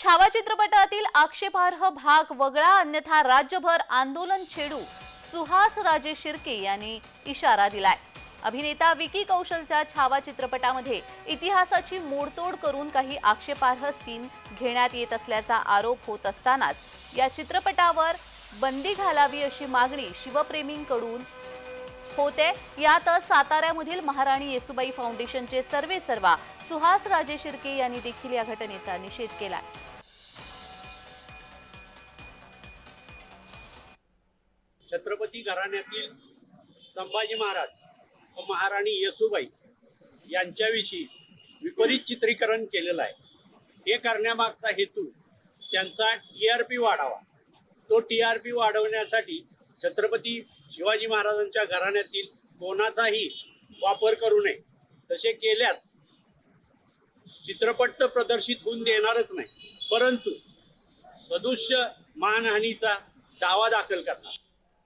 छावा चित्रपटातील आक्षेपार्ह भाग वगळा अन्यथा राज्यभर आंदोलन छेडू सुहास राजे शिर्के यांनी इशारा दिलाय. अभिनेता विकी कौशलच्या छावा चित्रपटामध्ये इतिहासाची मोडतोड करून काही आक्षेपार्ह सीन घेण्यात येत असल्याचा आरोप होत असतानाच या चित्रपटावर बंदी घालावी अशी मागणी शिवप्रेमींकडून होते. यातच साताऱ्यामधील महाराणी येसुबाई फाउंडेशनचे सर्वे सर्वा सुहास राजे शिर्के यांनी देखील या घटनेचा निषेध केला छत्रपती घराण्यातील संभाजी महाराज व महाराणी येसुबाई यांच्याविषयी विपरीत चित्रीकरण केलेलं आहे. हे करण्यामागचा हेतू त्यांचा टी आर पी वाढावा. तो टी आर पी वाढवण्यासाठी छत्रपती शिवाजी महाराजांच्या घराण्यातील कोणाचाही वापर करू नये तसे केल्यास चित्रपट तर प्रदर्शित होऊन देणारच नाही परंतु सदृश्य मानहानीचा दावा दाखल करणार.